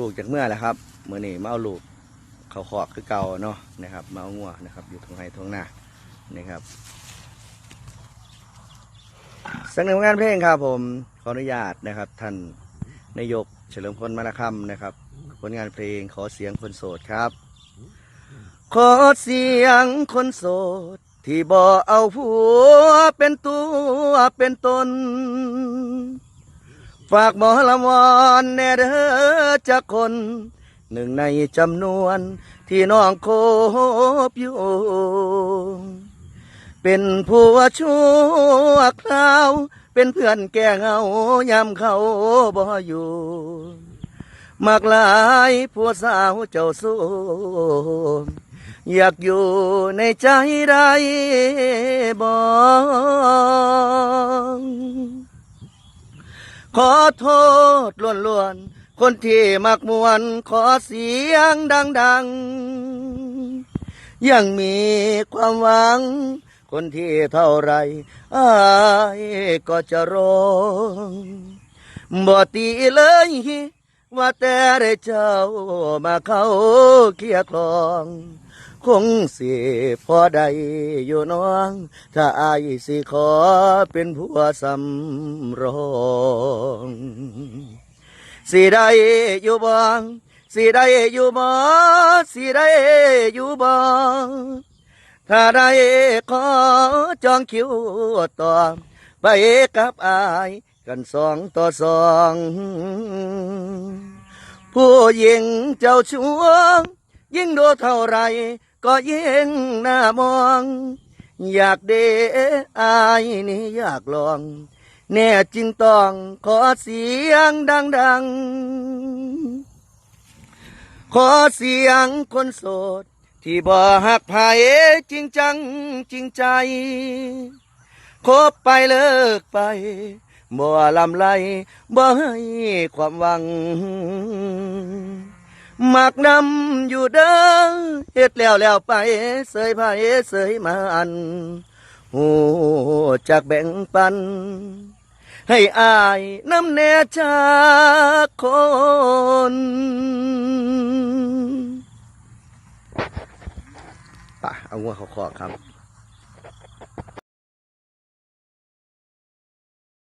ลูกๆจากเมื่อแหละครับเมื่อนี้มาเอาลูกเขาขอกคือเก่าเนาะนะครับมาเอางัวนะครับ อยู่ตรงไห้ตรงหน้านะครับสักหนึ่งงานเพลงครับผมขออนุญาตนะครับ ท่านนายกเฉลิมพลมาลคำนะครับ ผลงานเพลงขอเสียงคนโสดครับ ขอเสียงคนโสด ที่บ่เอาผัวเป็นตัวเป็นตน ฝากหมอลำวอนแน่เด้อจักคน หนึ่งในจำนวนที่น้องโคบอยู่ เป็นผัวชั่วคราว เป็นเพื่อนแก่เงายามเขาบ่อยู่มากหลายผัวสาวเจ้าสู้อยากอยู่ในใจได้บ่ ขอโทษล้วนๆ คนที่มักมวน ขอเสียงดังๆ ยังมีความหวัง คนที่เท่าไรอายก็จะร้องบ่ตีเลยว่าแต่เจ้ามาเข้าเคียคลอง คงสิพอได้อยู่น้อง ถ้าอายสิขอเป็นผัวสำรองสิได้อยู่บ้างสิได้อยู่บ่สิได้อยู่บ่ถ้าได้ขอจองคิวต่อไปกับอายกันสองต่อสองผู้หญิงเจ้าช่วงยิ่งดูเท่าไร ก็ยิ่งน่ามอง อยากเดอายนี่อยากลอง แน่จริงต้องขอเสียงดังๆ ขอเสียงคนโสด ที่บ่หักไผจริงจังจริงใจ คบไปเลิกไป บ่ลำไรบ่ให้ความหวัง มักนำอยู่เด้อเฮ็ดแล้วแล้วไปเสยไผเสยมาอันหูจากแบ่งปัน ให้อายน้ำแน่จากคนป่ะเอางัวเขาขอครับ